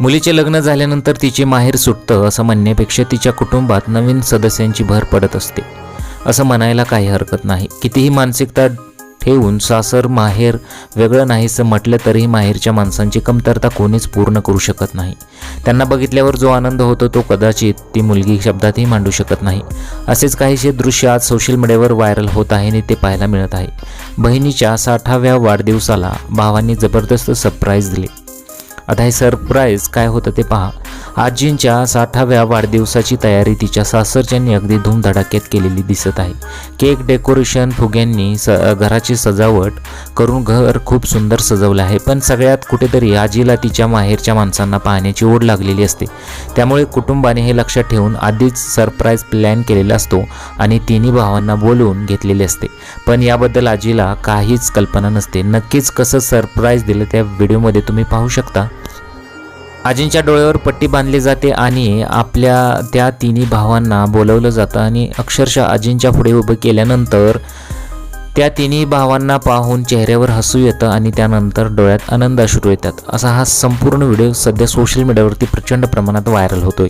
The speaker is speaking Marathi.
मुलीचे लग्न झाल्यानंतर तिचे माहेर सुटतं असं म्हणण्यापेक्षा तिच्या कुटुंबात नवीन सदस्यांची भर पडत असते. असं म्हणायला काही हरकत नाही. कितीही मानसिकता ठेवून सासर माहेर वेगळं नाहीसं म्हटलं तरीही माहेरच्या माणसांची कमतरता कोणीच पूर्ण करू शकत नाही. त्यांना बघितल्यावर जो आनंद होतो तो कदाचित ती मुलगी शब्दातही मांडू शकत नाही. असेच काहीसे दृश्य आज सोशल मीडियावर व्हायरल होत आहे आणि ते पाहायला मिळत आहे. बहिणीच्या साठाव्या वाढदिवसाला भावांनी जबरदस्त सरप्राईज दिले. आता हे सरप्राईज काय होतं ते पहा. आजींच्या साठाव्या वाढदिवसाची तयारी तिच्या सासरच्यांनी अगदी धूमधडाक्यात केलेली दिसत आहे. केक डेकोरेशन फुग्यांनी स घराची सजावट करून घर खूप सुंदर सजवलं आहे. पण सगळ्यात कुठेतरी आजीला तिच्या माहेरच्या माणसांना पाहण्याची ओढ लागलेली असते. त्यामुळे कुटुंबाने हे लक्षात ठेवून आधीच सरप्राईज प्लॅन केलेला असतो आणि तिन्ही भावांना बोलवून घेतलेले असते. पण याबद्दल आजीला काहीच कल्पना नसते. नक्कीच कसं सरप्राईज दिलं त्या व्हिडिओमध्ये तुम्ही पाहू शकता. आजींच्या डोळ्यावर पट्टी बांधली जाते आणि आपल्या त्या तिन्ही भावांना बोलवलं जातं आणि अक्षरशः आजींच्या पुढे उभं केल्यानंतर त्या तिन्ही भावांना पाहून चेहऱ्यावर हसू येतं आणि त्यानंतर डोळ्यात आनंद अश्रू येतात. असा हा संपूर्ण व्हिडिओ सध्या सोशल मीडियावरती प्रचंड प्रमाणात व्हायरल होतोय.